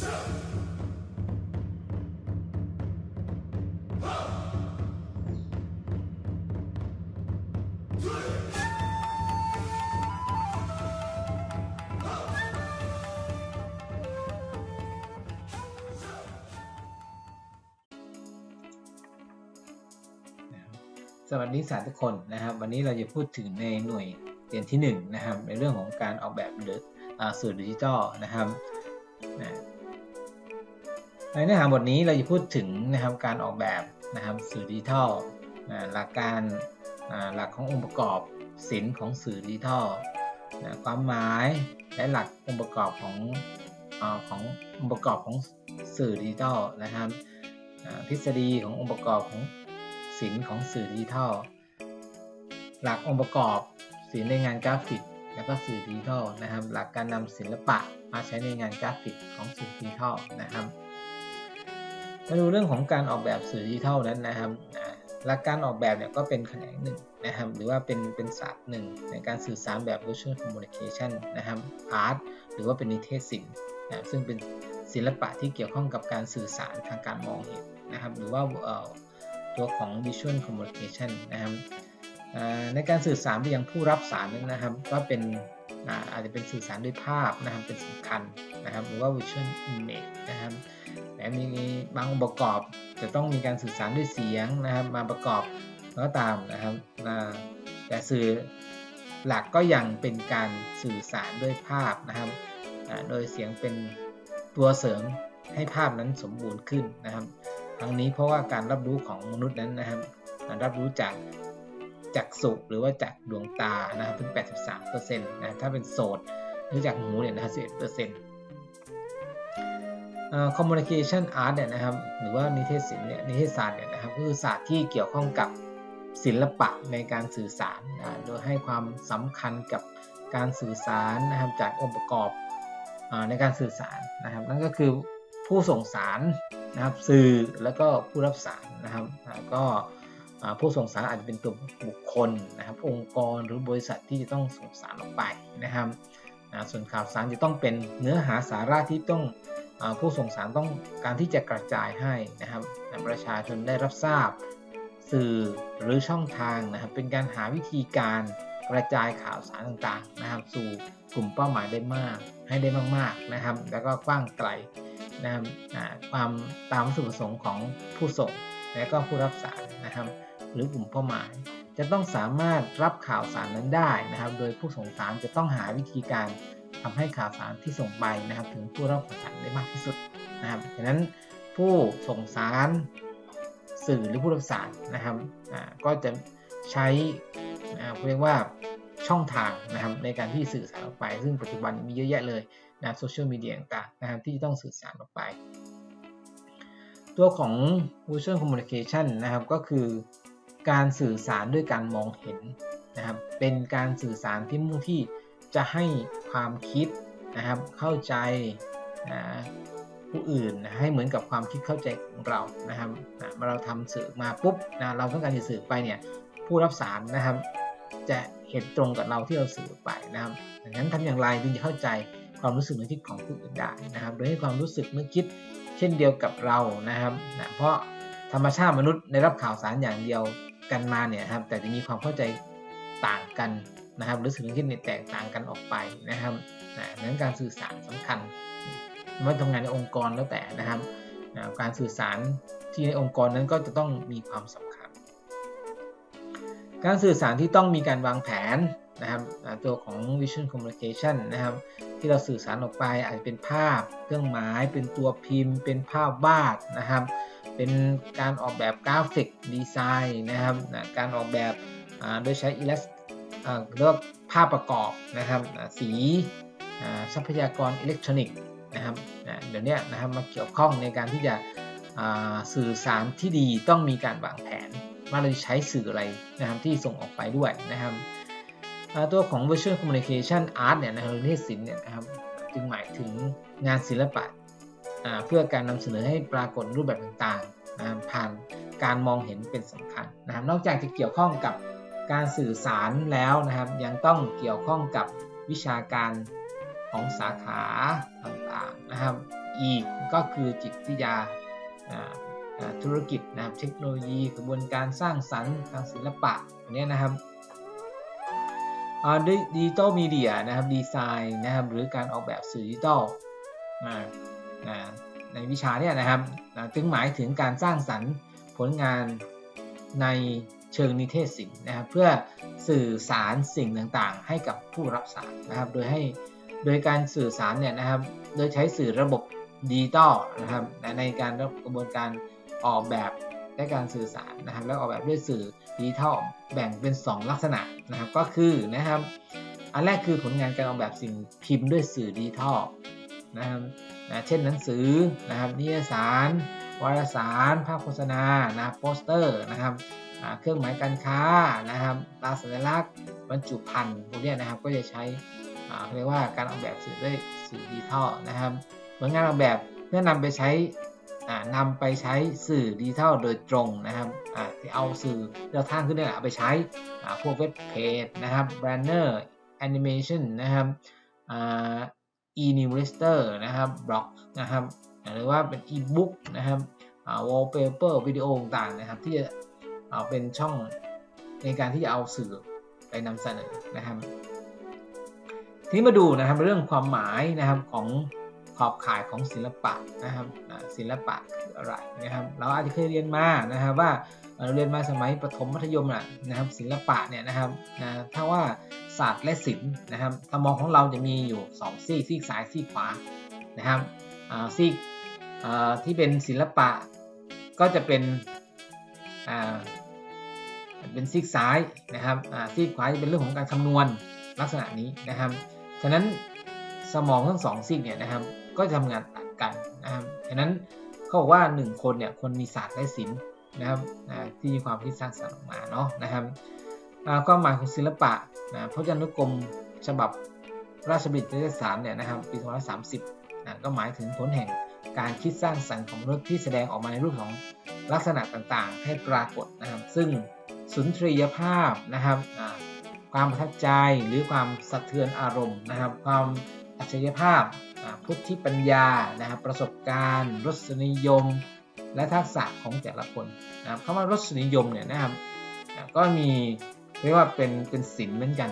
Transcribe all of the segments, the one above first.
สวัสดีสารทุกคนนะครับ วันนี้เราจะพูดถึงในหน่วยเรียนที่1นะครับในเรื่องของการออกแบบหรืออสื่อดิจิทัลนะครับ ในเนื้อหาบทนี้เราจะพูดถึงนะครับการออกแบบนะครับสื่อดิจิทัลหลักการหลักขององค์ประกอบศิลป์ของสื่อดิจิทัลความหมายและหลักองค์ประกอบของอขององค์ประกอบของสื่อดิจิทัลนะครับทฤษฎีขององค์ประกอบของศิลป์ของสื่อดิจิทัลหลักองค์ประกอบศิลป์ในงานกราฟิก และก็สื่อดิจิทัลนะครับ หลักการนำศิลปะมาใช้ในงานกราฟิกของสื่อดิจิทัลนะครับ มาดูเรื่องของการออกแบบสื่อดิจิทัลนั้นนะครับหลักการออกแบบเนี่ยก็เป็นแขนงหนึ่งนะครับ หรือว่าเป็นเป็นศาสตร์หนึ่งในการสื่อสารแบบ virtual communication นะครับ art หรือว่าเป็นนิเทศศิลป์นะซึ่งเป็นศิลปะที่เกี่ยวข้องกับการสื่อสารทางการมองเห็นนะครับ หรือว่าตัวของ visual communication นะครับในการสื่อสารไปยังผู้รับสารนั้นนะครับ ก็เป็นอาอาจจะเป็นสื่อสารด้วยภาพนะครับเป็นสำคัญนะครับ หรือว่า visual image นะครับ แต่มีบางองค์ประกอบจะต้องมีการสื่อสารด้วยเสียงนะครับ มาประกอบแล้วก็ตามนะครับแต่สื่อหลักก็ยังเป็นการสื่อสารด้วยภาพนะครับ โดยเสียงเป็นตัวเสริมให้ภาพนั้นสมบูรณ์ขึ้นนะครับ ทั้งนี้เพราะว่าการรับรู้ของมนุษย์นั้นนะครับ รับรู้จากจากสุหรือว่าจากดวงตานะครับถึง 83%นะถ้าเป็นโสดหรือจากหูเนี่ยนะ11% communication art เนี่ยนะครับหรือว่านิเทศศิลป์เนี่ยนิเทศศาสตร์เนี่ยนะครับก็คือศาสตร์ที่เกี่ยวข้องกับศิลปะในการสื่อสารนะโดยให้ความสำคัญกับการสื่อสารนะครับจากองค์ประกอบอาในการสื่อสารนะครับ นั่นก็คือผู้ส่งสารนะครับสื่อแล้วก็ผู้รับสารนะครับก็อ่าผู้ส่งสารอาจจะเป็นตัวบุคคลนะครับ องค์กรหรือบริษัทที่จะต้องส่งสารออกไปนะครับอ่าส่วนข่าวสารจะต้องเป็นเนื้อหาสาระที่ต้อง ผู้ส่งสารต้องการที่จะกระจายให้นะครับประชาชนได้รับทราบ สื่อหรือช่องทางนะครับเป็นการหาวิธีการกระจายข่าวสารต่างๆนะครับ สู่กลุ่มเป้าหมายได้มาก ให้ได้มากๆนะครับ แล้วก็กว้างไกลนะครับความตามวัตถุประสงค์ของผู้ส่งและก็ผู้รับสารนะครับ หรือกลุ่มเป้าหมาย จะต้องสามารถรับข่าวสารนั้นได้นะครับ โดยผู้ส่งสารจะต้องหาวิธีการ ทำให้ข่าวสารที่ส่งไปนะครับ ถึงผู้รับข่าวสารได้มากที่สุดนะครับฉะนั้นผู้ส่งสารสื่อหรือผู้รับสารนะครับก็จะใช้เรียกว่าช่องทางนะครับในการที่สื่อสารออกไป ซึ่งปัจจุบันมีเยอะแยะเลยนะโซเชียลมีเดียต่างๆนะครับที่ต้องสื่อสารออกไป ตัวของ visual communication นะครับก็คือการสื่อสารด้วยการมองเห็นนะครับเป็นการสื่อสารที่มุ่งที่จะให้ ความคิดนะครับเข้าใจนะผู้อื่นนะให้เหมือนกับความคิดเข้าใจของเรานะครับนะเมื่อเราทำสื่อมาปุ๊บนะเราต้องการจะสื่อไปเนี่ยผู้รับสารนะครับ จะเห็นตรงกับเราที่เราสื่อไปนะครับดังนั้นทำอย่างไรถึงจะเข้าใจความรู้สึกนึกคิดของผู้อื่นได้นะครับ โดยให้ความรู้สึกนึกคิดเช่นเดียวกับเรานะครับนะเพราะธรรมชาติมนุษย์ได้รับข่าวสารอย่างเดียวกันมาเนี่ยครับแต่จะมีความเข้าใจต่างกัน นะครับหรือสิ่งที่คิดเนี่ยแตกต่างกันออกไปนะครับนะนั้นการสื่อสารสำคัญไม่ว่าทำงานในองค์กรแล้วแต่นะครับนะการสื่อสารที่ในองค์กรนั้นก็จะต้องมีความสำคัญ การสื่อสารที่ต้องมีการวางแผนนะครับตัวของ Vision Communication นะครับ ที่เราสื่อสารออกไปอาจจะเป็นภาพ เครื่องหมาย เป็นตัวพิมพ์ เป็นภาพวาดนะครับ เป็นการออกแบบกราฟิกดีไซน์นะครับนะการออกแบบโดยใช้ Illust เรียกว่าภาพประกอบนะครับสีทรัพยากรอิเล็กทรอนิกส์นะครับเดี๋ยวนี้นะครับมาเกี่ยวข้องในการที่จะสื่อสารที่ดีต้องมีการวางแผนว่าเราจะใช้สื่ออะไรนะครับที่ส่งออกไปด้วยนะครับตัวของ Visual Communication Art เนี่ยนะครับหรือนิเทศศิลป์เนี่ยนะครับจึงหมายถึงงานศิลปะเพื่อการนำเสนอให้ปรากฏรูปแบบต่างๆนะครับผ่านการมองเห็นเป็นสำคัญนะครับนอกจากจะเกี่ยวข้องกับ การสื่อสารแล้วนะครับ ยังต้องเกี่ยวข้องกับวิชาการของสาขาต่างๆนะครับ อีกก็คือจิตวิทยาธุรกิจนะครับเทคโนโลยีกระบวนการสร้างสรรค์ทางศิลปะอันเนี้ยนะครับดิจิตอลมีเดียนะครับดีไซน์นะครับหรือการออกแบบสื่อดิจิตอลในวิชาเนี่ยนะครับอ่าถึงหมายถึงการสร้างสรรค์ผลงานใน เชิงนิเทศศิลป์นะครับ เพื่อสื่อสารสิ่งต่างๆ ให้กับผู้รับสารนะครับ โดยให้โดยการสื่อสารเนี่ยนะครับ โดยใช้สื่อระบบดิจิตอลนะครับในการกระบวนการออกแบบและการสื่อสารนะครับ แล้วออกแบบด้วยสื่อดิจิทัลแบ่งเป็น 2 ลักษณะนะครับ ก็คือนะครับ อันแรกคือผลงานการออกแบบสิ่งพิมพ์ด้วยสื่อดิจิทัลนะครับนะเช่นหนังสือนะครับนิยสาร วารสาร ภาพโฆษณานะโปสเตอร์นะครับ เครื่องหมายการค้านะครับตราสัญลักษณ์บรรจุภัณฑ์พวกนี้นะครับก็จะใช้เรียกว่าการออกแบบสื่อด้วยสื่อดิจิทัลนะครับผลงานออกแบบเพื่อนำไปใช้นำไปใช้สื่อดิจิทัลโดยตรงนะครับที่เอาสื่อเราท่างขึ้นนี่แหละเอาไปใช้พวกเว็บเพจนะครับแบรนเนอร์แอนิเมชันนะครับอีนิวเลสเตอร์นะครับบล็อกนะครับหรือว่าเป็นอีบุ๊กนะครับวอลเปเปอร์วิดีโอต่างๆนะครับที่จะ เอาเป็นช่องในการที่จะเอาสื่อไปนำเสนอนะครับ ทีนี้มาดูนะครับเรื่องความหมายนะครับของขอบข่ายของศิลปะนะครับศิลปะคืออะไรนะครับ เราอาจจะเคยเรียนมานะครับว่าเราเรียนมาสมัยประถมมัธยมนะครับ ศิลปะเนี่ยนะครับนะถ้าว่าศาสตร์และศิลป์นะครับสมองของเราจะมีอยู่2ซีกซีกซ้ายซีกขวานะครับซีกที่เป็นศิลปะก็จะเป็น เป็นซีกซ้ายนะครับซีกขวาจะเป็นเรื่องของการคำนวณลักษณะนี้นะครับ ฉะนั้นสมองทั้งสองซีกเนี่ยนะครับก็จะทำงานต่างกันนะครับฉะนั้นเขาบอกว่า 1 คนเนี่ยคนมีศาสตร์และศิลป์นะครับที่มีความคิดสร้างสรรค์ออกมาเนาะนะครับความหมายของศิลปะนะพจนานุกรมฉบับราชบัณฑิตยสารเนี่ยนะครับปี2530นะก็หมายถึงผลแห่งการคิดสร้างสรรค์ของมนุษย์ที่แสดงออกมาในรูปของลักษณะต่างๆ ให้ปรากฏนะครับ ซึ่ง สุนทรียภาพนะครับความประทับใจหรือความสะเทือนอารมณ์นะครับ ความอัจฉริยภาพพุทธิปัญญานะครับ ประสบการณ์ รสนิยม และทักษะของแต่ละคนนะครับคำว่ารสนิยมเนี่ยนะครับก็มีเรียกว่าเป็นเป็นศิลเหมือนกัน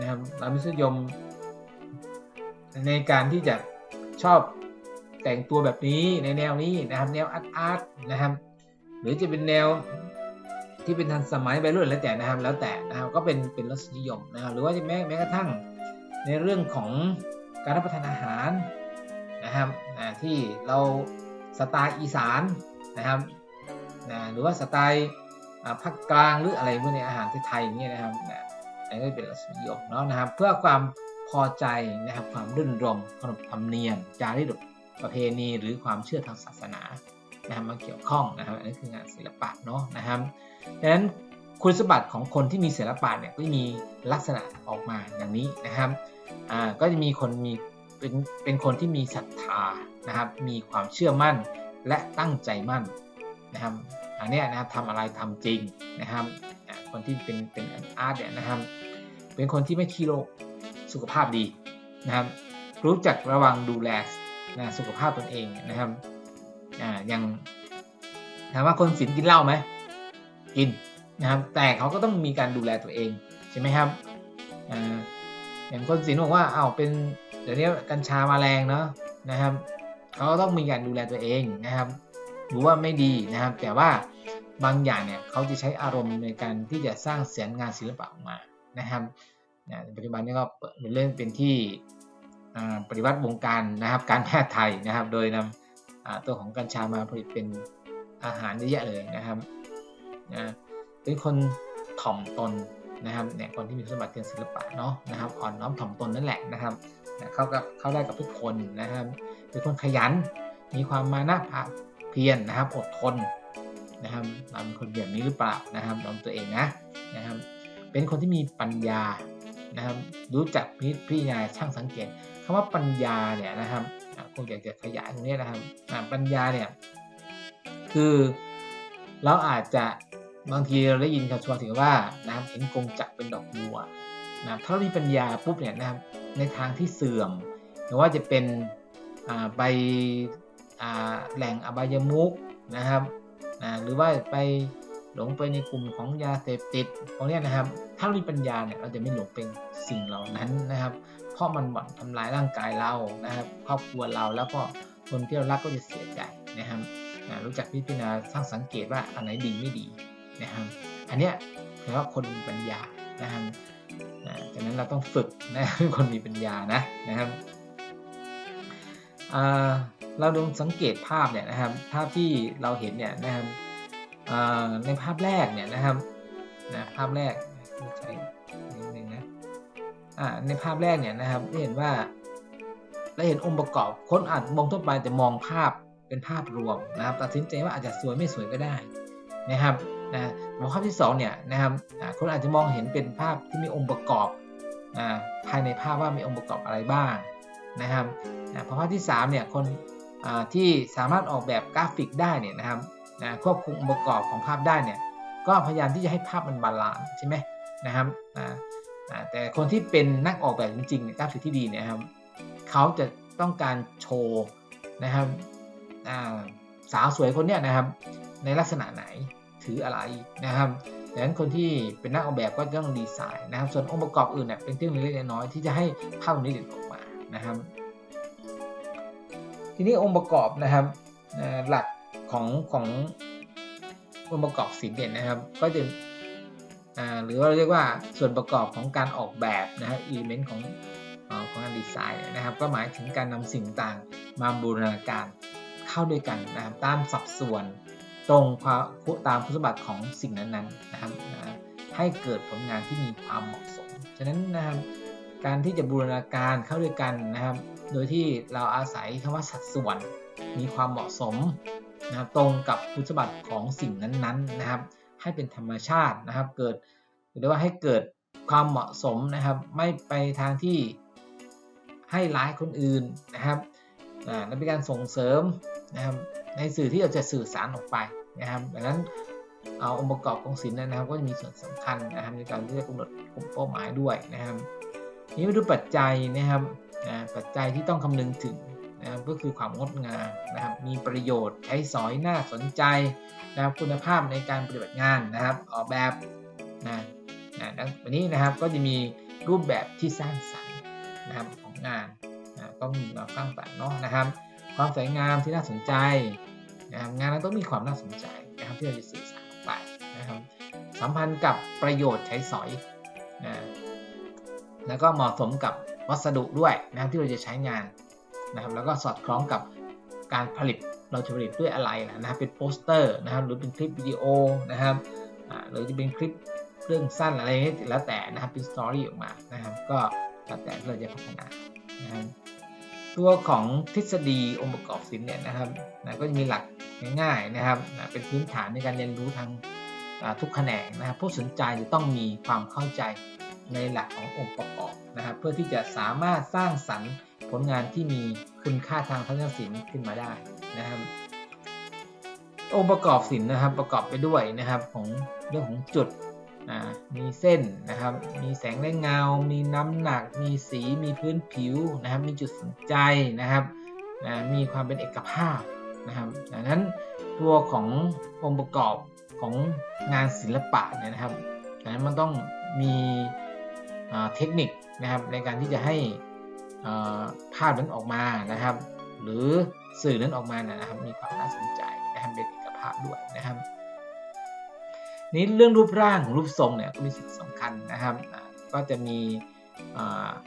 นะครับเรามิสยม ในการที่จะชอบแต่งตัวแบบนี้ในแนวนี้นะครับ แนวอาร์ตอาร์ตนะครับ หรือจะเป็นแนว ที่เป็นทันสมัยไปรุ่นแล้วแต่นะครับ แล้วแต่นะครับก็เป็นเป็นรสนิยมนะครับ หรือว่าแม้แม้กระทั่งในเรื่องของการรับประทานอาหารนะครับที่เราสไตล์อีสานนะครับนะหรือว่าสไตล์ภาคกลางหรืออะไรพวกนี้อาหารไทยๆอย่างเงี้ยนะครับอันนี้ก็เป็นรสนิยมเนาะนะครับ เพื่อความพอใจนะครับความรื่นรมขนบธรรมเนียมจารีตประเพณีหรือความเชื่อทางศาสนานะครับมาเกี่ยวข้องนะครับอันนี้คืองานศิลปะเนาะนะครับ ดังนั้นคุณสมบัติของคนที่มีศิลปะเนี่ยก็มีลักษณะออกมาอย่างนี้นะครับก็จะมีคนมีเป็นเป็นคนที่มีศรัทธานะครับ มีความเชื่อมั่นและตั้งใจมั่นนะครับอันนี้นะครับทำอะไรทำจริงนะครับคนที่เป็นเป็นอาร์ตเนี่ยนะครับ เป็นคนที่ไม่ขี้โรคสุขภาพดีนะครับ รู้จักระวังดูแลนะสุขภาพตนเองนะครับอ่าอย่างถามว่าคนศิลป์กินเหล้าไหม กินนะครับ แต่เขาก็ต้องมีการดูแลตัวเองใช่ไหมครับอย่างคนศิลป์บอกว่าอ้าวเป็นเดี๋ยวนี้กัญชามาแรงเนาะนะครับเขาต้องมีการดูแลตัวเองนะครับรู้ว่าไม่ดีนะครับ แต่ว่าบางอย่างเนี่ยเขาจะใช้อารมณ์ในการที่จะสร้างเสียงงานศิลปะออกมานะครับปัจจุบันนี้ก็เริ่มเป็นที่ปฏิวัติวงการนะครับ การแพทย์ไทยนะครับ โดยนำตัวของกัญชามาผลิตเป็นอาหารเยอะแยะเลยนะครับ นะเป็นคนถ่อมตนนะครับเนี่ยคนที่มีสมบัติเชิงศิลปะเนาะนะครับอ่อนน้อมถ่อมตนนั่นแหละนะครับเข้ากับเข้าได้กับทุกคนนะครับเป็นคนขยัน มีความมานะเพียรนะครับอดทนนะครับเราเป็นคนแบบนี้หรือเปล่านะครับลองตัวเองนะนะครับ เป็นคนที่มีปัญญานะครับรู้จักพิพิจารณาช่างสังเกตคำว่าปัญญาเนี่ยนะครับคงอยากจะขยายตรงนี้นะครับปัญญาเนี่ยคือเราอาจจะ บางทีเราได้ยินคำชมถึงว่านะครับเห็นกงจักเป็นดอกบัวนะถ้าเรามีปัญญาปุ๊บเนี่ยนะครับในทางที่เสื่อม หรือว่าจะเป็นไปแหล่งอบายมุกนะครับหรือว่าไปหลงไปในกลุ่มของยาเสพติดพวกนี้นะครับ ถ้าเรามีปัญญาเนี่ยเราจะไม่หลงเป็นสิ่งเหล่านั้นนะครับ เพราะมันบ่อนทำลายร่างกายเรานะครับครอบครัวเราแล้วก็คนที่เรารักก็จะเสียใจนะครับรู้จักพิจารณาสร้างสังเกตว่าอันไหนดีไม่ดี นะครับอันเนี้ยแปลว่าคนมีปัญญานะครับอ่าฉะนั้นเราต้องฝึกนะเป็นคนมีปัญญานะนะครับเราลองสังเกตภาพเนี่ยนะครับ ภาพที่เราเห็นเนี่ยนะครับในภาพแรกเนี่ยนะครับนะภาพแรกใช้นิดนึงนะในภาพแรกเนี่ยนะครับได้เห็นว่าเราเห็นองค์ประกอบคนอาจมองทั่วไปจะมองภาพเป็นภาพรวมนะครับ ตัดสินใจว่าอาจจะสวยไม่สวยก็ได้นะครับ นะภาพที่สองเนี่ยนะครับคนอาจจะมองเห็นเป็นภาพที่มีองค์ประกอบภายในภาพว่ามีองค์ประกอบอะไรบ้างนะครับพอภาพที่สามเนี่ยคนที่สามารถออกแบบกราฟิกได้เนี่ยนะครับนะควบคุมองค์ประกอบของภาพได้เนี่ยก็พยายามที่จะให้ภาพมันบาลานซ์ใช่ไหมนะครับแต่คนที่เป็นนักออกแบบจริงๆเนี่ยกราฟิกที่ดีเนี่ยครับเขาจะต้องการโชว์นะครับสาวสวยคนเนี้ยนะครับในลักษณะไหน ถืออะไรนะครับดังนั้นคนที่เป็นนักออกแบบก็ต้องดีไซน์นะครับ ส่วนองค์ประกอบอื่นเนี่ยเป็นเรื่องเล็กน้อยที่จะให้ภาพนี้เด่นออกมานะครับ ทีนี้องค์ประกอบนะครับหลักของขององค์ประกอบศิลป์เนี่ยนะครับ ก็จะหรือว่าเรียกว่าส่วนประกอบของการออกแบบนะครับอิเลเมนต์ของเอ่อของการดีไซน์นะครับ ก็หมายถึงการนำสิ่งต่างมาบูรณาการเข้าด้วยกันนะครับตามสัดส่วน ตรงความตามคุณสมบัติของสิ่งนั้นๆนะครับนะให้เกิดผลงานที่มีความเหมาะสม ฉะนั้นนะครับการที่จะบูรณาการเข้าด้วยกันนะครับ โดยที่เราอาศัยคำว่าสัดส่วนมีความเหมาะสมนะครับตรงกับคุณสมบัติของสิ่งนั้นๆนะครับ ให้เป็นธรรมชาตินะครับ เกิดหรือว่าให้เกิดความเหมาะสมนะครับ ไม่ไปทางที่ให้ร้ายคนอื่นนะครับอ่าและเป็นการส่งเสริมนะครับ ในสื่อที่เราจะสื่อสารออกไปนะครับดังนั้นเอาองค์ประกอบของศิลป์นะครับ ก็จะมีส่วนสำคัญนะครับในการที่จะกำหนดกลุ่มเป้าหมายด้วยนะครับนี้มาดูปัจจัยนะครับปัจจัยที่ต้องคำนึงถึงนะครับก็คือความงดงามนะครับ มีประโยชน์ใช้สอยน่าสนใจนะครับคุณภาพในการปฏิบัติงานนะครับ ออกแบบนะนะดังนี้นะครับก็จะมีรูปแบบที่สร้างสรรค์นะครับของงานนะต้องมีความสร้างสรรค์เนาะนะครับ ความสวยงามที่น่าสนใจ นะครับงานนั้นต้องมีความน่าสนใจนะครับที่เราจะสื่อสารไปนะครับสัมพันธ์กับประโยชน์ใช้สอยนะแล้วก็เหมาะสมกับวัสดุด้วยนะครับที่เราจะใช้งานนะครับแล้วก็สอดคล้องกับการผลิตเราจะผลิตด้วยอะไรนะครับเป็นโปสเตอร์นะครับหรือเป็นคลิปวิดีโอนะครับหรือจะเป็นคลิปเรื่องสั้นอะไรนี่แล้วแต่นะครับเป็นสตอรี่ออกมานะครับก็แล้วแต่ที่เราจะพัฒนานะครับตัวของทฤษฎีองค์ประกอบศิลป์เนี่ยนะครับนะก็จะมีหลัก ง่ายๆนะครับเป็นพื้นฐานในการเรียนรู้ทางทุกแขนงนะครับผู้สนใจจะต้องมีความเข้าใจในหลักขององค์ประกอบนะครับเพื่อที่จะสามารถสร้างสรรค์ผลงานที่มีคุณค่าทางทัศนศิลป์ขึ้นมาได้นะครับ องค์ประกอบศิลป์นะครับประกอบไปด้วยนะครับของเรื่องของจุดอ่ามีเส้นนะครับ มีแสงและเงา มีน้ำหนัก มีสี มีพื้นผิวนะครับ มีจุดสนใจนะครับนะมีความเป็นเอกภาพ นะครับดังนั้นตัวขององค์ประกอบของงานศิลปะเนี่ยนะครับดังนั้นมันต้องมีเทคนิคนะครับในการที่จะให้ภาพนั้นออกมานะครับ หรือสื่อนั้นออกมานะครับ มีความน่าสนใจนะครับเป็นเอกภาพด้วยนะครับ นี้เรื่องรูปร่างของรูปทรงเนี่ยก็มีสิ่งสำคัญนะครับ ก็จะมี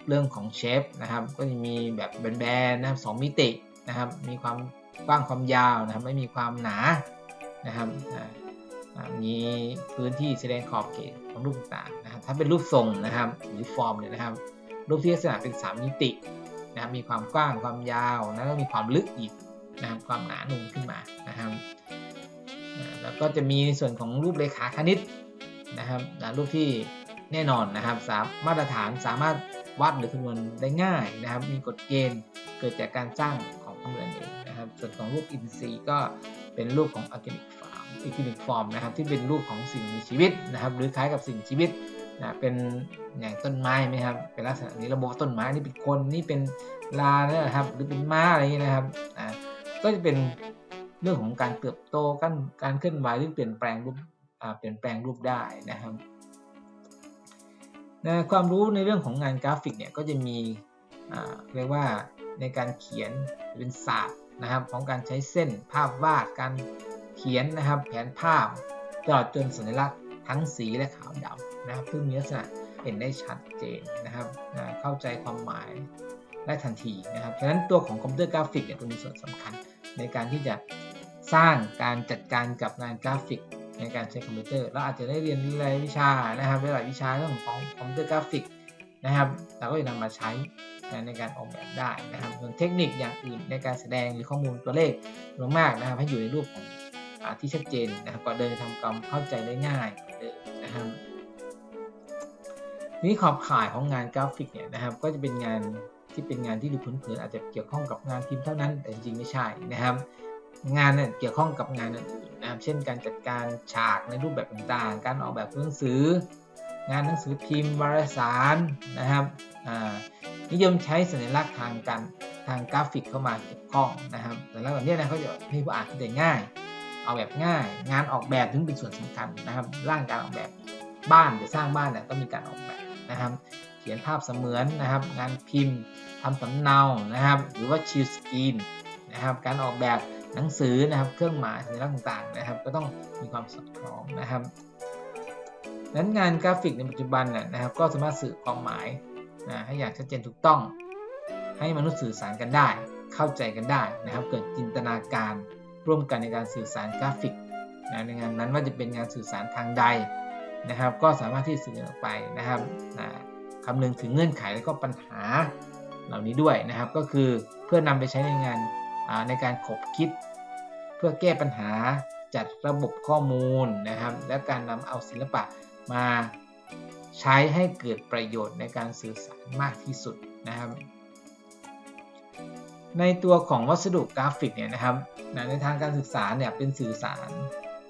เรื่องของเชฟนะครับ ก็จะมีแบบแบนๆนะครับสองมิตินะครับ มีความ กว้างความยาวนะครับไม่มีความหนานะครับมีพื้นที่แสดงขอบเขตของรูปต่างนะครับถ้าเป็นรูปทรงนะครับหรือฟอร์มเนี่ยนะครับ รูปที่ลักษณะเป็น3มิตินะครับมีความกว้างความยาวแล้วก็มีความลึกอีกนะครับความหนานูนขึ้นมานะครับแล้วก็จะมีในส่วนของรูปเลขาคณิตนะครับรูปที่แน่นอนนะครับสามมาตรฐานสามารถวัดหรือคำนวณได้ง่ายนะครับ มีกฎเกณฑ์เกิดจากการสร้างของคำนวณเองนะครับ ส่วนของรูปอินทรีย์ก็เป็นรูปของ organic form organic form นะครับที่เป็นรูปของสิ่งมีชีวิตนะครับ หรือคล้ายกับสิ่งมีชีวิตนะเป็นอย่างต้นไม้ไหมครับเป็นลักษณะนี้ระบบต้นไม้นี่เป็นคนนี่เป็นลาเนี่ยนะครับหรือเป็นม้าอะไรอย่างเงี้นะครับอ่าก็จะเป็นเรื่องของการเติบโตการการเคลื่อนไหวหรือเปลี่ยนแปลงรูปอ่าเปลี่ยนแปลงรูปได้นะครับนะความรู้ในเรื่องของงานกราฟิกเนี่ยก็จะมีเรียกว่าในการเขียนเป็นศาสตร์ นะครับของการใช้เส้นภาพวาดการเขียนนะครับแผนภาพตลอดจนสัญลักษณ์ทั้งสีและขาวดำนะครับซึ่งมีลักษณะเห็นได้ชัดเจนนะครับเข้าใจความหมายได้ทันทีนะครับฉะนั้นตัวของคอมพิวเตอร์กราฟิกเนี่ยเป็นส่วนสำคัญในการที่จะสร้างการจัดการกับงานกราฟิกในการใช้คอมพิวเตอร์เราอาจจะได้เรียนรายวิชานะครับหลายวิชาเรื่องของคอมพิวเตอร์กราฟิก นะครับเราก็จะนำมาใช้ในการออกแบบได้นะครับส่วนเทคนิคอย่างอื่นในการแสดงหรือข้อมูลตัวเลขมากๆนะครับ ให้อยู่ในรูปของอที่ชัดเจนนะครับก็เดินทำความเข้าใจได้ง่ายเลยนะครับนี้ขอบข่ายของงานกราฟิกเนี่ยนะครับ ก็จะเป็นงานที่เป็นงานที่ดูเผินๆอาจจะเกี่ยวข้องกับงานพิมพ์เท่านั้น แต่จริงๆไม่ใช่นะครับ งานเนี่ยเกี่ยวข้องกับงานอื่นนะครับ เช่น การจัดการฉากในรูปแบบต่างๆ การออกแบบหนังสือ งานหนังสือพิมพ์วารสารนะครับนิยมใช้สัญลักษณ์ทางการทางกราฟิกเข้ามาเกี่ยวข้องนะครับแต่แล้วแบบนี้นะเขาจะให้ผู้อ่านเข้าใจง่ายออกแบบง่าย งานออกแบบถึงเป็นส่วนสำคัญนะครับ ร่างการออกแบบบ้านจะสร้างบ้านเนี่ยก็มีการออกแบบนะครับ เขียนภาพเสมือนนะครับ งานพิมพ์ทำสำเนานะครับ หรือว่าชิลสกรีนนะครับ การออกแบบหนังสือนะครับ เครื่องหมายสัญลักษณ์ต่างๆนะครับ ก็ต้องมีความสอดคล้องนะครับ นั้นงานกราฟิกในปัจจุบันนะครับ ก็สามารถสื่อความหมายนะให้อย่างชัดเจนถูกต้อง ให้มนุษย์สื่อสารกันได้ เข้าใจกันได้นะครับ เกิดจินตนาการร่วมกันในการสื่อสารกราฟิกนะในงานนั้นว่าจะเป็นงานสื่อสารทางใดนะครับ ก็สามารถที่สื่อออกไปนะครับนะคำนึงถึงเงื่อนไขและก็ปัญหาเหล่านี้ด้วยนะครับ ก็คือเพื่อนำไปใช้ในงานในการขบคิด เพื่อแก้ปัญหาจัดระบบข้อมูลนะครับ และการนำเอาศิลปะ มาใช้ให้เกิดประโยชน์ในการสื่อสารมากที่สุดนะครับ ในตัวของวัสดุกราฟิกเนี่ยนะครับในทางการศึกษาเนี่ยเป็นสื่อสาร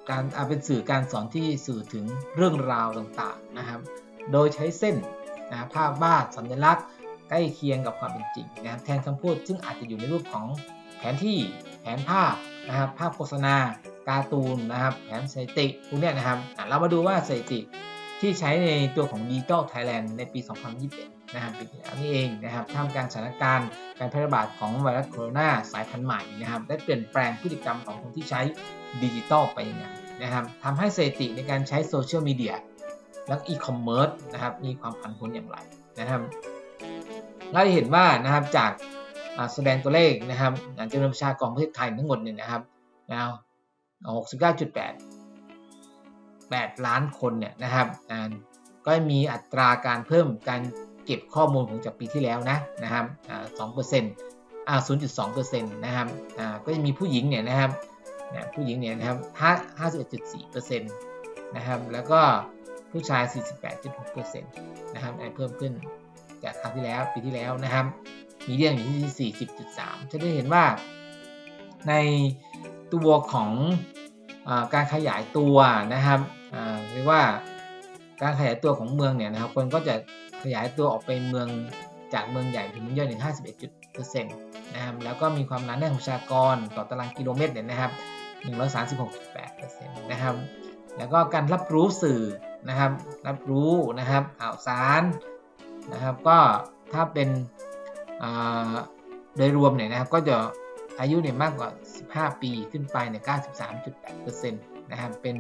การเป็นสื่อการสอนที่สื่อถึงเรื่องราวต่างๆนะครับ โดยใช้เส้นนะภาพวาดสัญลักษณ์ ใกล้เคียงกับความเป็นจริงนะครับแทนคำพูดซึ่งอาจจะอยู่ในรูปของแผนที่แผนภาพนะครับภาพโฆษณา การ์ตูนนะครับแผนสถิติพวกนี้นะครับเรามาดูว่าสถิติที่ใช้ในตัวของ Digital Thailand ในปี 2021 นะครับปีที่แล้วนี่เองนะครับท่ามกลางสถานการณ์การแพร่ระบาดของไวรัสโคโรนาสายพันธุ์ใหม่นะครับได้เปลี่ยนแปลงพฤติกรรมของคนที่ใช้ดิจิตอลไปยังไงนะครับทำให้สถิติในการใช้โซเชียลมีเดียและอีคอมเมิร์ซนะครับมีความผันผวนอย่างไรนะครับเราจะเห็นว่านะครับจากแสดงตัวเลขนะครับจำนวนประชากรประเทศไทยทั้งหมดเนี่ยนะครับแล้ว 69.8 8 ล้านคนเนี่ยนะครับก็มีอัตราการเพิ่มการเก็บข้อมูลของจากปีที่แล้วนะนะครับสองเปอร์เซ็นต์อ่าศูนย์จุดสองเปอร์เซ็นต์นะครับอ่าก็จะมีผู้หญิงเนี่ยนะครับผู้หญิงเนี่ยนะครับห้าห้าสิบเปอร์เซ็นต์นะครับแล้วก็ผู้ชายสี่สิบแปดจุดหกเปอร์เซ็นต์นะครับเพิ่มขึ้นจากครั้งที่แล้วปีที่แล้วนะครับมีเดียนอยู่ที่สี่สิบจุดสามจะได้เห็นว่าใน ตัวของอการขยายตัวนะครับเรียกว่าการขยายตัวของเมืองเนี่ยนะครับคนก็จะขยายตัวออกไปเมืองจากเมืองใหญ่ถึงเมืองย่อยถึง51%นะครับแล้วก็มีความหนาแน่นของประชากรต่อตารางกิโลเมตรเนี่ยนะครับ136.8%นะครับแล้วก็การรับรู้สื่อนะครับรับรู้นะครับข่าวสารนะครับก็ถ้าเป็นโดยรวมเนี่ยนะครับก็จะ อายุเนี่ยมากกว่า 15 ปีขึ้นไปเนี่ย93.8%นะครับเป็น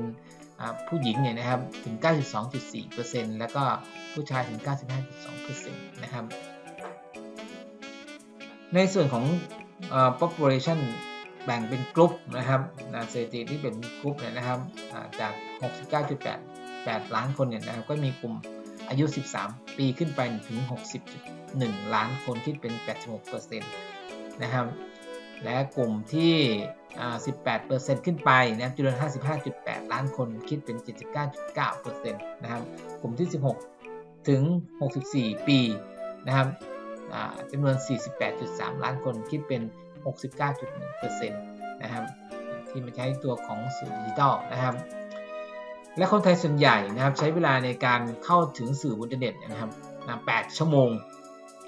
ผู้หญิงเนี่ยนะครับถึง 92.4%แล้วก็ผู้ชายถึง 95.2%นะครับในส่วนของ population แบ่งเป็นกลุ่มนะครับสถิติที่เป็นกลุ่มเนี่ยนะครับจาก 69.8 ล้านคนเนี่ยนะครับก็มีกลุ่มอายุ 13 ปีขึ้นไปถึง 60.1 ล้านคนคิดเป็น 86%นะครับ และกลุ่มที่ 18%ขึ้นไปนะครับจำนวน 55.8 ล้านคนคิดเป็น 79.9%นะครับ กลุ่มที่ 16 ถึง 64 ปีนะครับจำนวน 48.3 ล้านคนคิดเป็น 69.1%นะครับ ที่มาใช้ตัวของสื่อดิจิทัลนะครับ และคนไทยส่วนใหญ่นะครับใช้เวลาในการเข้าถึงสื่อบนอินเทอร์เน็ตนะครับ8ชั่วโมง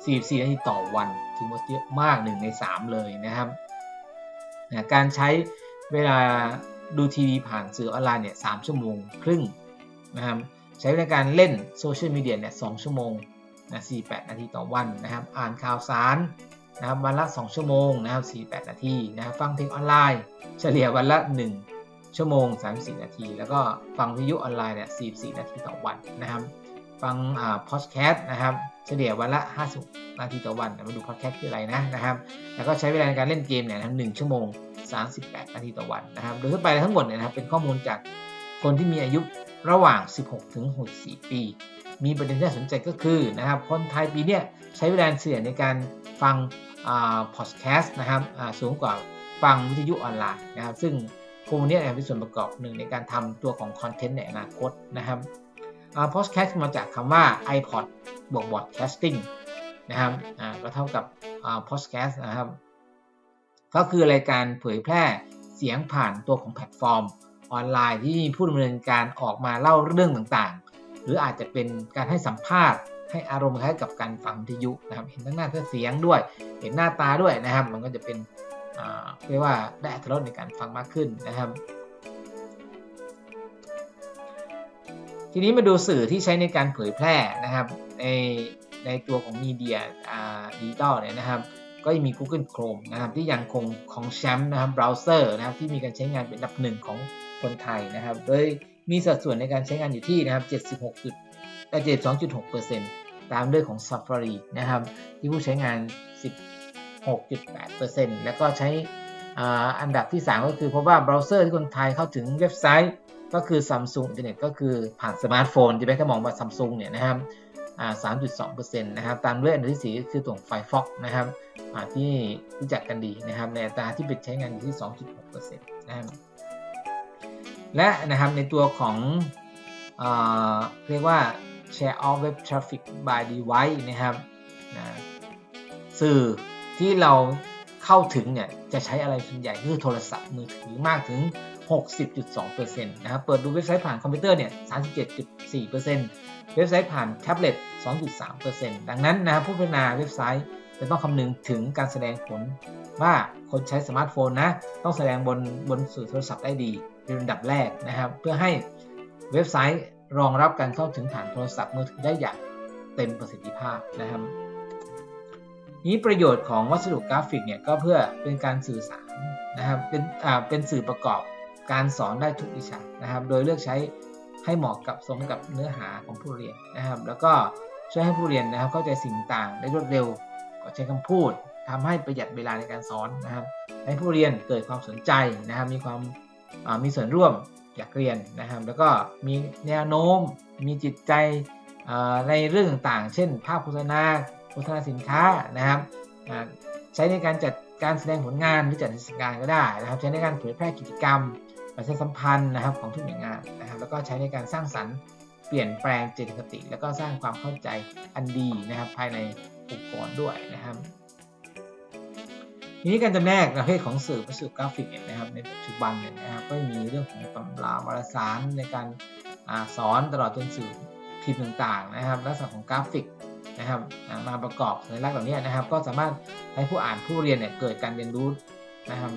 44 นาทีต่อวัน ถือว่าเยอะมาก1ใน 3 เลยนะครับนะการใช้เวลาดูทีวีผ่านสื่อออนไลน์เนี่ย3ชั่วโมงครึ่งนะครับใช้ในการเล่นโซเชียลมีเดียเนี่ย2ชั่วโมงนะ48 นาทีต่อวันนะครับ อ่านข่าวสารนะครับวันละ 2 ชั่วโมงนะครับ48 นาทีนะครับฟังเพลงออนไลน์ เฉลี่ยวันละ 1 ชั่วโมง 34 นาที แล้วก็ฟังวิทยุออนไลน์เนี่ย44 นาทีต่อวันนะครับ ฟังอ่าพอดแคสต์นะครับ เฉลี่ยวันละ 50 นาทีต่อวันมาดูพอดแคสต์คืออะไรนะนะครับ แล้วก็ใช้เวลาในการเล่นเกมเนี่ยทั้ง1ชั่วโมง 38 นาทีต่อวันนะครับ โดยทั่วไปทั้งหมดเนี่ยนะครับเป็นข้อมูลจากคนที่มีอายุระหว่าง 16 ถึง 64 ปี มีประเด็นที่น่าสนใจก็คือนะครับคนไทยปีเนี้ยใช้เวลาเฉลี่ยในการฟังพอดแคสต์นะครับสูงกว่าฟังวิทยุออนไลน์นะครับ ซึ่งพวกนี้เป็นส่วนประกอบหนึ่งในการทำตัวของคอนเทนต์ในอนาคตนะครับพอดแคสต์มาจากคำว่า iPod บวก broadcasting นะครับอ่าก็เท่ากับพอดแคสต์นะครับ ก็คือรายการเผยแพร่เสียงผ่านตัวของแพลตฟอร์ม ออนไลน์ที่ผู้ดำเนินการออกมาเล่าเรื่องต่างๆ หรืออาจจะเป็นการให้สัมภาษณ์ ให้อารมณ์คล้ายกับการฟังวิทยุนะครับ เห็นทั้งหน้าทั้งเสียงด้วย เห็นหน้าตาด้วยนะครับ มันก็จะเป็นเรียกว่าได้อัตรสในการฟังมากขึ้นนะครับ ทีนี้มาดูสื่อที่ใช้ในการเผยแพร่นะครับ ในในตัวของมีเดียดิจิตอลเนี่ยนะครับ ก็ยังมี Google Chrome นะครับที่ยังคงของแชมป์นะครับเบราว์เซอร์นะครับที่มีการใช้งานเป็นอันดับหนึ่งของคนไทยนะครับ โดยมีสัดส่วนในการใช้งานอยู่ที่นะครับ 76จุด72.6%ตามด้วยของ Safari นะครับที่ผู้ใช้งาน 16.8%แล้วก็ใช้อันดับที่ 3 ก็คือเพราะว่าเบราว์เซอร์ที่คนไทยเข้าถึงเว็บไซต์ ก็คือ Samsung Internet ก็คือผ่านสมาร์ทโฟนจะไปถ้ามองว่า Samsung เนี่ยนะครับ 3.2%นะครับ ตามด้วยอันดับที่4ก็คือตัว Firefox นะครับที่รู้จักกันดีนะครับ ในอัตราที่เป็นใช้งานอยู่ที่ 2.6%นะครับและนะครับในตัวของเอเรียกว่า Share of Web Traffic by Device นะครับนะสื่อที่เราเข้าถึงเนี่ยจะใช้อะไรส่วนใหญ่คือโทรศัพท์มือถือมากถึง 60.2%นะครับ เปิดดูเว็บไซต์ผ่านคอมพิวเตอร์เนี่ย 37.4%เว็บไซต์ผ่านแท็บเล็ต 2.3%ดังนั้นนะผู้พัฒนาเว็บไซต์จะต้องคำนึงถึงการแสดงผลว่าคนใช้สมาร์ทโฟนนะต้องแสดงบนบนสื่อโทรศัพท์ได้ดีเป็นอันดับแรกนะครับ เพื่อให้เว็บไซต์รองรับการเข้าถึงผ่านโทรศัพท์มือถือได้อย่างเต็มประสิทธิภาพนะครับนี้ประโยชน์ของวัสดุกราฟิกเนี่ยก็เพื่อเป็นการสื่อสารนะครับเป็นอ่าเป็นสื่อประกอบการสอนได้ทุกวิชานะครับ โดยเลือกใช้ให้เหมาะกับสมกับเนื้อหาของผู้เรียนนะครับ แล้วก็ ช่วยให้ผู้เรียนนะครับเข้าใจสิ่งต่างได้รวดเร็วก็ใช้คำพูดทำให้ประหยัดเวลาในการสอนนะครับ ให้ผู้เรียนเกิดความสนใจนะครับ มีความมีส่วนร่วมอยากเรียนนะครับ แล้วก็มีแนวโน้ม มีจิตใจในเรื่องต่างๆ เช่น ภาพโฆษณาโฆษณาสินค้านะครับใช้ในการจัดการแสดงผลงานหรือจัดนิทรรศการก็ได้นะครับ ใช้ในการเผยแพร่กิจกรรมประชาสัมพันธ์นะครับของทุกหน่วยงานนะครับ แล้วก็ใช้ในการสร้างสรรค์ เปลี่ยนแปลงเจตคติ แล้วก็สร้างความเข้าใจอันดีนะครับภายในองค์กรด้วยนะครับทีนี้การจำแนกประเภทของสื่อประสื่อกราฟิกเนี่ยนะครับในปัจจุบันเนี่ยนะครับก็มีเรื่องของตำราวารสารในการอสอนตลอดจนสื่อพิมพ์ต่างๆนะครับลักษณะของกราฟิกนะครับมาประกอบสัญลักษณ์เหล่านี้นะครับ ก็สามารถให้ผู้อ่านผู้เรียนเนี่ยเกิดการเรียนรู้นะครับ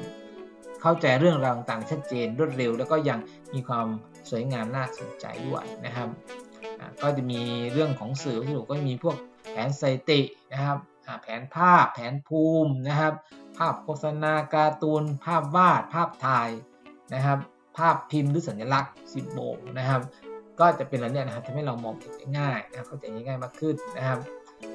เข้าใจเรื่องราวต่างๆชัดเจนรวดเร็ว แล้วก็ยังมีความสวยงามน่าสนใจด้วยนะครับ ก็จะมีเรื่องของสื่อที่ถูก็มีพวกแผนสถิตินะครับแผนภาพแผนภูมินะครับ ภาพโฆษณาการ์ตูน ภาพวาด ภาพถ่ายนะครับ ภาพพิมพ์หรือสัญลักษณ์สิบโบนะครับ ก็จะเป็นอะไรเนี่ยนะครับทำให้เรามองเห็นง่ายนะครับเข้าใจง่ายมากขึ้นนะครับ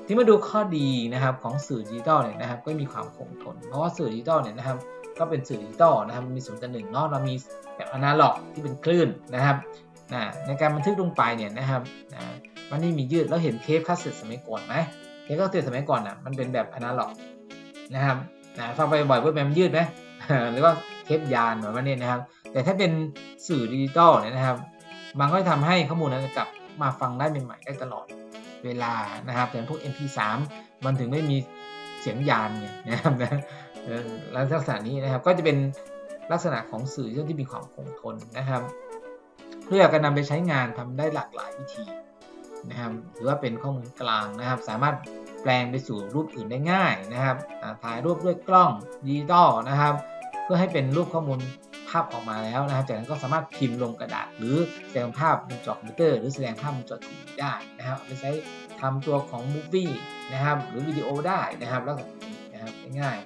ที่มาดูข้อดีนะครับของสื่อดิจิตอลเนี่ยนะครับ ก็มีความคงทน เพราะว่าสื่อดิจิตอลเนี่ยนะครับ ก็เป็นสื่อดิจิตอลนะครับมีศูนย์ต่หนึ่งเนาะเรามีแบบอนาล็อกที่เป็นคลื่นนะครับนะในการบันทึกลงไปเนี่ยนะครับนะมันนี่มียืดแล้วเห็นเทปคาสเซ็ตสมัยก่อนไหมเทปคาสเซ็ตสมัยก่อนอะมันเป็นแบบอนาล็อกนะครับนะฟังไปบ่อยเพื่อมันยืดไหมหรือว่าเทปยานแบบนี้นะครับ แต่ถ้าเป็นสื่อดิจิตอลเนี่ยนะครับ มันก็ทำให้ข้อมูลนั้นกลับมาฟังได้ใหม่ๆได้ตลอดเวลานะครับแต่พวก MP3 มันถึงไม่มีเสียงยานไงนะครับ ลักษณะนี้นะครับก็จะเป็นลักษณะของสื่อที่มีความคงทนนะครับ เพื่อการนำไปใช้งานทำได้หลากหลายวิธีนะครับหรือว่าเป็นข้อมูลกลางนะครับ สามารถเปลงไปสู่รูปอื่นได้ง่ายนะครับถ่ายรูปด้วยกล้องดิจิตอลนะครับ เพื่อให้เป็นรูปข้อมูลภาพออกมาแล้วนะครับ จากนั้นก็สามารถพิมพ์ลงกระดาษ หรือแสดงภาพบนจอคอมพิวเตอร์ หรือแสดงภาพบนจอทีวีได้นะครับไปใช้ทำตัวของมูฟวี่นะครับ หรือวิดีโอได้นะครับ แล้วก็นะครับง่าย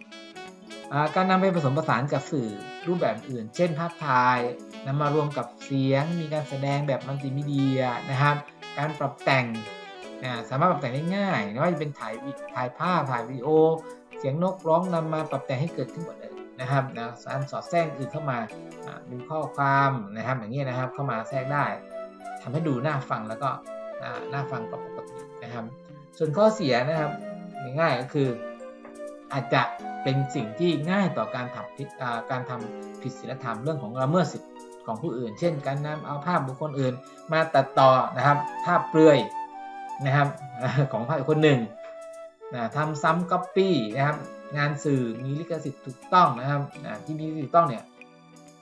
การนำไปผสมผสานกับสื่อรูปแบบอื่น เช่น ภาพถ่ายนำมารวมกับเสียง มีการแสดงแบบมัลติมีเดียนะครับ การปรับแต่งนะสามารถปรับแต่งได้ง่ายไม่ว่าจะเป็นถ่ายถ่ายภาพถ่ายวิดีโอ เสียงนกร้องนำมาปรับแต่งให้เกิดขึ้นกว่าเดิมนะครับนะการสอดแทรกอื่นเข้ามามีข้อความนะครับอย่างนี้ยนะครับเข้ามาแทรกได้ทำให้ดูน่าฟังแล้วก็อ่าน่าฟังกว่าปกตินะครับ ส่วนข้อเสียนะครับง่ายๆก็คืออาจจะ เป็นสิ่งที่ง่ายต่อการทำผิดการทำผิดศีลธรรมเรื่องของละเมิดสิทธิของผู้อื่น เช่น การนำเอาภาพบุคคลอื่น มาตัดต่อนะครับ ภาพเปลือยนะครับของภาพคนหนึ่งนะทำซ้ำก๊อปปี้นะครับ งานสื่อมีลิขสิทธิ์ถูกต้องนะครับนะที่มีลิขสิทธิ์ถูกต้องเนี่ย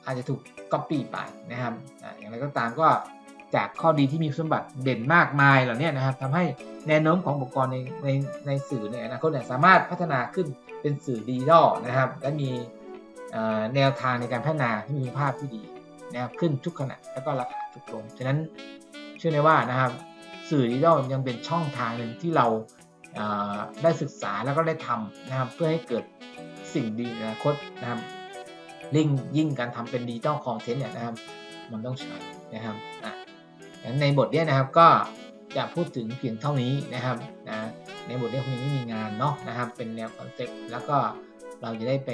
อาจจะถูกก๊อปปี้ไปนะครับนะอย่างไรก็ตามก็ จากข้อดีที่มีคุณสมบัติเด่นมากมายเหล่านี้นะครับทำให้แนวโน้มของอุปกรณ์ในในในสื่อในอนาคตเนี่ยสามารถพัฒนาขึ้นเป็นสื่อดิจิทัลนะครับ และมีแนวทางในการพัฒนาที่มีภาพที่ดีนะครับขึ้นทุกขณะแล้วก็ราคาถูกลงฉะนั้นเชื่อได้ว่านะครับ สื่อดิจิทัลยังเป็นช่องทางหนึ่งที่เราได้ศึกษาแล้วก็ได้ทำนะครับเพื่อให้เกิดสิ่งดีในอนาคตนะครับยิ่งยิ่งการทำเป็นดิจิทัลคอนเทนต์เนี่ยนะครับ มันต้องใช้นะครับอะ ในบทเนี้ยนะครับก็จะพูดถึงเพียงเท่านี้นะครับนะในบทเนี้ยคงยังไม่มีงานเนาะนะครับ เป็นแนวคอนเซ็ปต์แล้วก็เราจะได้ไป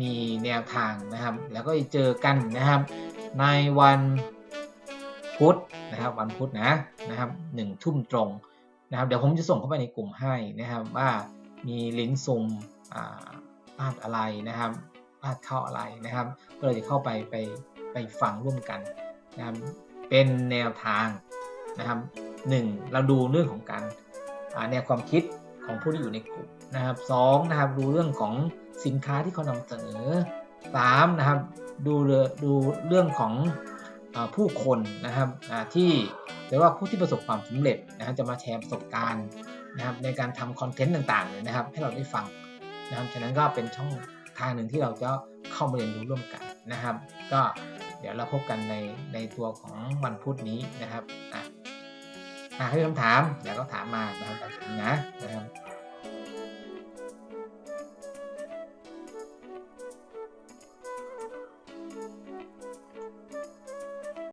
มีแนวทางนะครับ แล้วก็เจอกันนะครับ ในวันพุธนะครับ วันพุธนะนะครับหนึ่งทุ่มตรงนะครับ เดี๋ยวผมจะส่งเข้าไปในกลุ่มให้นะครับ ว่ามีลิงก์ซุมอ่าพลาดอะไรนะครับพลาดเข้าอะไรนะครับ ก็เลยจะเข้าไปไปไปฟังร่วมกันนะครับ เป็นแนวทางนะครับหนึ่งเราดูเรื่องของการแนวความคิดของผู้ที่อยู่ในกลุ่มนะครับสองนะครับดูเรื่องของสินค้าที่เขานำเสนอสามนะครับดูเรื่องดูเรื่องของอผู้คนนะครับที่เรียกว่าผู้ที่ประสบความสำเร็จนะครับจะมาแชร์ประสบการณ์นะครับในการทำคอนเทนต์ต่างๆเลยนะครับ ให้เราได้ฟังนะครับฉะนั้นก็เป็นช่องทางหนึ่งที่เราจะเข้ามาเรียนรู้ร่วมกันนะครับ ก็ ดี๋ยวเราพบกันในในตัวของวันพุธนี้นะครับอะหากใครมีคำถามเดี๋ยวก็ถามมานะครับตามนี้นะนะครับ